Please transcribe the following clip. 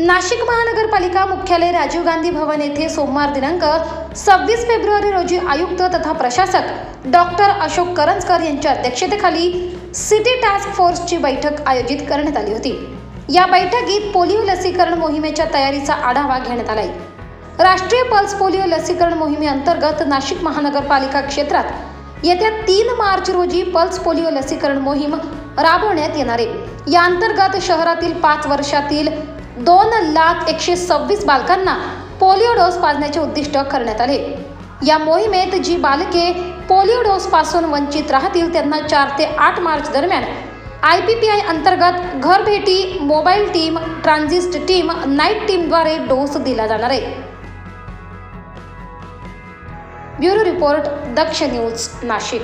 नाशिक महानगरपालिका मुख्यालय राजीव गांधी भवन येथे सोमवार दिनांक सव्वीस फेब्रुवारी रोजी आयुक्त तथा प्रशासक डॉक्टर अशोक करंजकर यांच्या अध्यक्षतेखाली सिटी टास्क फोर्सची बैठक आयोजित करण्यात आली होती. या बैठकीत पोलिओ लसीकरण मोहिमेच्या तयारीचा आढावा घेण्यात आलाय. राष्ट्रीय पल्स पोलिओ लसीकरण मोहिमेअंतर्गत नाशिक महानगरपालिका क्षेत्रात येत्या तीन मार्च रोजी पल्स पोलिओ लसीकरण मोहीम राबवण्यात येणार आहे. या अंतर्गत शहरातील पाच वर्षातील दोन लाख एकशे सव्वीस बालकांना पोलिओ डोस पाजण्याचे उद्दिष्ट करण्यात आले. या मोहिमेत जी बालके पोलिओ डोस पासून वंचित राहतील त्यांना चार ते आठ मार्च दरम्यान आय पी पी आय अंतर्गत घरभेटी mobile team transit team night टीमद्वारे dose दिला जाणार आहे. Bureau report Daksh news Nashik.